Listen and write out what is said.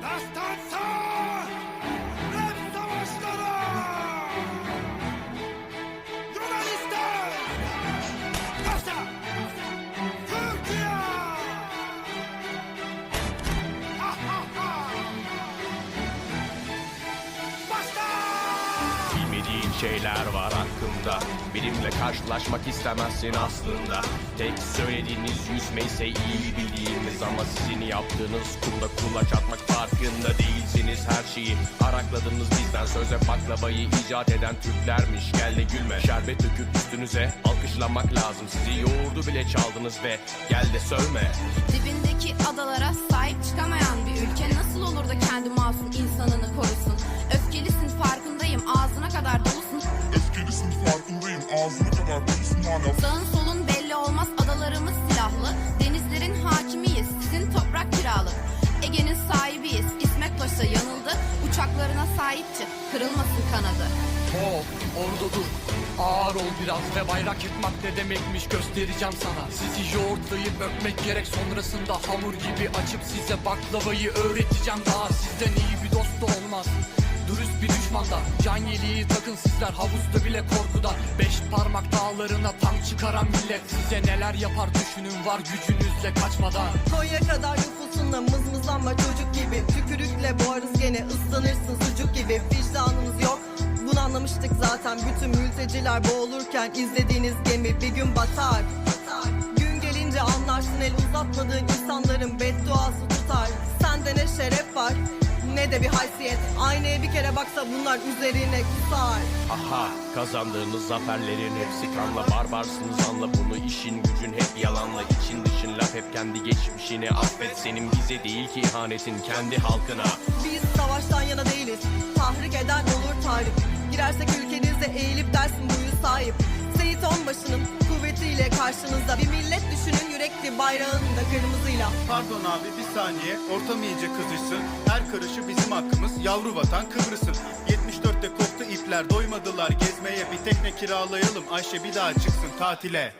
Das! Bilmediğin şeyler var hakkında Benimle karşılaşmak istemezsin aslında. Tek söylediğiniz yüzmeyse iyi bildiğimiz Ama sizin yaptığınız kumda kulaç atmak farkında değilsiniz. Her şeyi Arakladınız bizden. Söze baklavayı icat eden Türklermiş. Gel de gülme. Şerbet döküp üstünüze Alkışlanmak lazım. Sizi yoğurdu bile çaldınız ve Gel de sövme. Dibindeki adalara sahip çıkamayan bir ülke nasıl olur da kendi masum insanını korusun? Sağın solun belli olmaz adalarımız silahlı. Denizlerin hakimiyiz sizin toprak kiralı. Ege'nin sahibiyiz İsmet Paşa yanıldı. Uçaklarına sahip çık kırılmasın kanadı. Hop orada dur Ağır ol biraz ve bayrak yırtmak ne demekmiş göstereceğim sana. Sizi yoğurtlayıp öpmek gerek sonrasında hamur gibi açıp size baklavayı öğreteceğim daha. Sizden iyi bir dost da olmaz. Dürüst bir düşmanda Can yeleği takın sizler. Havuzda bile korkudan Beş parmak dağlarına tam çıkaran millet. Size neler yapar düşünün var gücünüzle kaçmadan. Konya kadar nüfusunda mızmızlanma çocuk gibi. Tükürükle boğarız gene ıslanırsın sucuk gibi. Vicdanımız yok bunu anlamıştık zaten. Bütün mülteciler boğulurken izlediğiniz gemi bir gün batar. Gün gelince anlarsın el uzatmadığın insanların bedduası tutar. Sende ne şeref var ne de bir haysiyet. Aynaya bir kere baksa bunlar üzerine kusar. Aha kazandığınız zaferlerin hepsi kanla barbarsınız. Anla bunu işin gücün hep yalanla. İçin dışın laf hep kendi geçmişini affet. Senin bize değil ki ihanetin kendi halkına. Biz savaştan yana değiliz Tahrik eden Girersek ülkenize eğilip dersin buyu sahip. Seyit Onbaşı'nın kuvvetiyle karşınızda. Bir millet düşünün yürekli bayrağında kırmızıyla. Pardon abi bir saniye. Ortam iyice kızışsın. Her karışı bizim hakkımız. Yavru vatan Kıbrıs'ın. 74'te koptu ipler. Doymadılar gezmeye. Bir tekne kiralayalım. Ayşe bir daha çıksın tatile